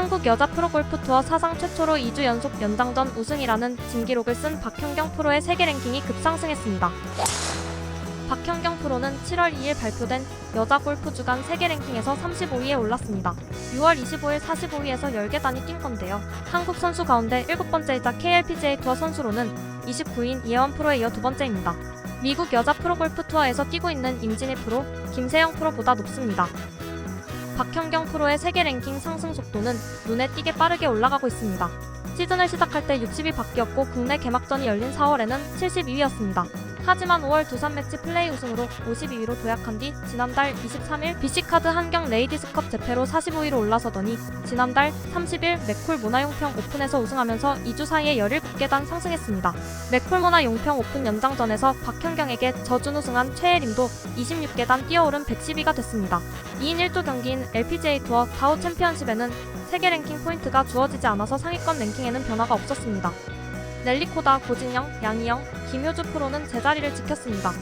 한국 여자 프로골프 투어 사상 최초로 2주 연속 연장전 우승이라는 진기록을 쓴 박현경 프로의 세계 랭킹이 급상승했습니다. 박현경 프로는 7월 2일 발표된 여자 골프 주간 세계 랭킹에서 35위에 올랐습니다. 6월 25일 45위에서 10계단이 뛴 건데요. 한국 선수 가운데 7번째이자 KLPGA 투어 선수로는 29인 이혜원 프로에 이어 두 번째입니다. 미국 여자 프로골프 투어에서 뛰고 있는 임진희 프로, 김세영 프로보다 높습니다. 박현경 프로의 세계 랭킹 상승 속도는 눈에 띄게 빠르게 올라가고 있습니다. 시즌을 시작할 때 60위 밖이었고 국내 개막전이 열린 4월에는 72위였습니다. 하지만 5월 두산 매치 플레이 우승으로 52위로 도약한 뒤 지난달 23일 BC카드 한경 레이디스컵 재패로 45위로 올라서더니 지난달 30일 맥콜 문화용평 오픈에서 우승하면서 2주 사이에 17계단 상승했습니다. 맥콜 문화용평 오픈 연장전에서 박현경에게 저준 우승한 최혜림도 26계단 뛰어오른 110위가 됐습니다. 2인 1조 경기인 LPGA 투어 다우 챔피언십에는 세계 랭킹 포인트가 주어지지 않아서 상위권 랭킹에는 변화가 없었습니다. 넬리코다, 고진영, 양희영, 김효주 프로는 제자리를 지켰습니다.